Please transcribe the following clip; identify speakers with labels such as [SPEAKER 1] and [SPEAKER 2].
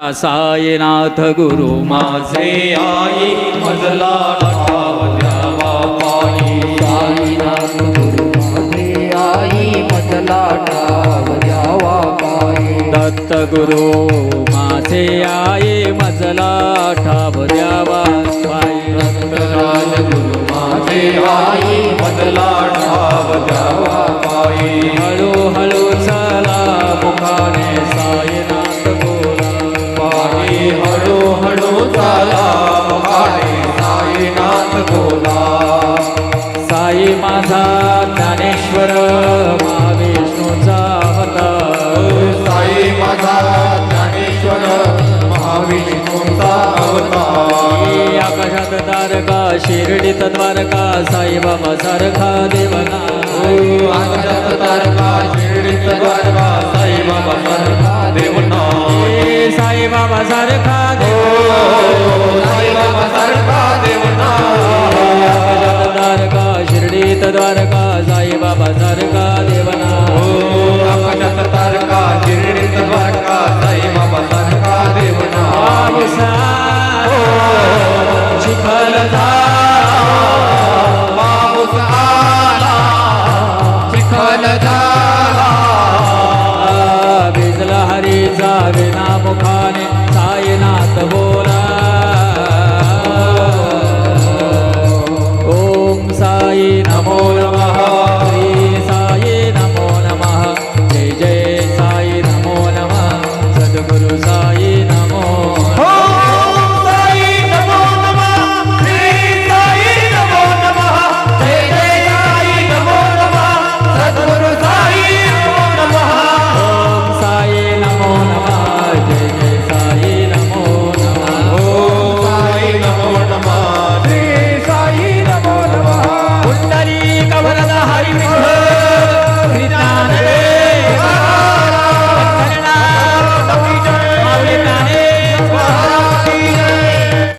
[SPEAKER 1] साईनाथ गुरु माझे आई मजला द्यावा पायी
[SPEAKER 2] साईनाथ गुरु माझे आई मजला द्यावा पायी
[SPEAKER 1] दत्त गुरु माझे आई मजला ठाव द्यावा पायी
[SPEAKER 2] राज गुरु माझे आई मजला
[SPEAKER 1] महाविष्णूचा अवतार.
[SPEAKER 2] साई माझा ज्ञानेश्वर महाविष्णूचा अवतार.
[SPEAKER 1] आकाशात तारका शिर्डीत द्वारका साईबाबा सारखा देवना
[SPEAKER 2] आकाशात तारका शिर्डीत द्वारका साईबाबा सारखा देवना
[SPEAKER 1] साईबाबा सारखा
[SPEAKER 2] साईबाबा सारखा देवना
[SPEAKER 1] आकाशात तारका शिर्डीत द्वारका साईबाबा सारखा देवना.
[SPEAKER 2] आकाशात तारका द्वारका साईबाबा सारखा देवना.
[SPEAKER 1] पाऊसा. चिखल
[SPEAKER 2] पाऊस. आला चिखल झाला
[SPEAKER 1] भिजला हरीचा विना मुखाने साईनाथ बोला. ओम साई नमो.